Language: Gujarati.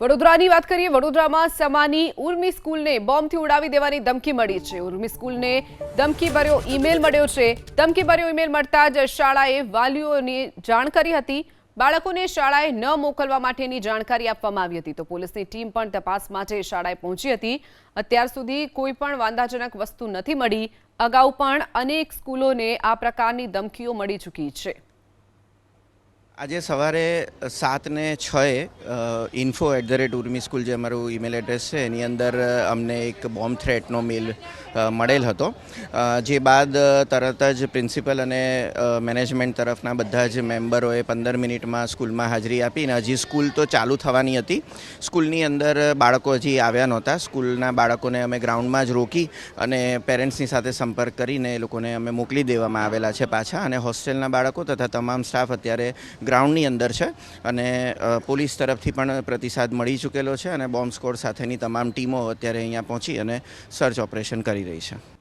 વડોદરાની વાત કરીએ, વડોદરામાં સમાની ઉર્મી સ્કૂલને બોમ્બથી ઉડાવી દેવાની ધમકી મળી છે. ઉર્મી સ્કૂલને ધમકી ભર્યો ઈમેલ મળ્યો છે. ધમકી ભર્યો ઈમેલ મળતા જ શાળાએ વાલીઓને જાણ કરી હતી. બાળકોને શાળાએ ન મોકલવા માટેની જાણકારી આપવામાં આવી હતી. તો પોલીસની ટીમ પણ તપાસ માટે શાળાએ પહોંચી હતી. અત્યાર સુધી કોઈ પણ વાંધાજનક વસ્તુ નથી મળી. અગાઉ પણ અનેક સ્કૂલોને આ પ્રકારની ધમકીઓ મળી ચૂકી છે. આજે સવારે સાત ને છએ info at the rate Urmi school જે અમારું ઈમેલ એડ્રેસ છે, એની અંદર અમને એક બોમ્બ થ્રેટનો મેલ મળેલ હતો. જે બાદ તરત જ પ્રિન્સિપલ અને મેનેજમેન્ટ તરફના બધા જ મેમ્બરોએ પંદર મિનિટમાં સ્કૂલમાં હાજરી આપી અને હજી સ્કૂલ તો ચાલુ થવાની હતી. સ્કૂલની અંદર બાળકો હજી આવ્યા નહોતા. સ્કૂલના બાળકોને અમે ગ્રાઉન્ડમાં જ રોકી અને પેરેન્ટ્સની સાથે સંપર્ક કરીને એ લોકોને અમે મોકલી દેવામાં આવેલા છે પાછા અને હોસ્ટેલના બાળકો તથા તમામ સ્ટાફ અત્યારે ગ્રાઉન્ડની અંદર છે અને પોલીસ તરફથી પણ પ્રતિસાદ મળી ચૂકેલો છે અને બોમ્બ સ્કોડ સાથેની તમામ ટીમો અત્યારે અહીંયા પહોંચી અને સર્ચ ઓપરેશન કરી રહી છે.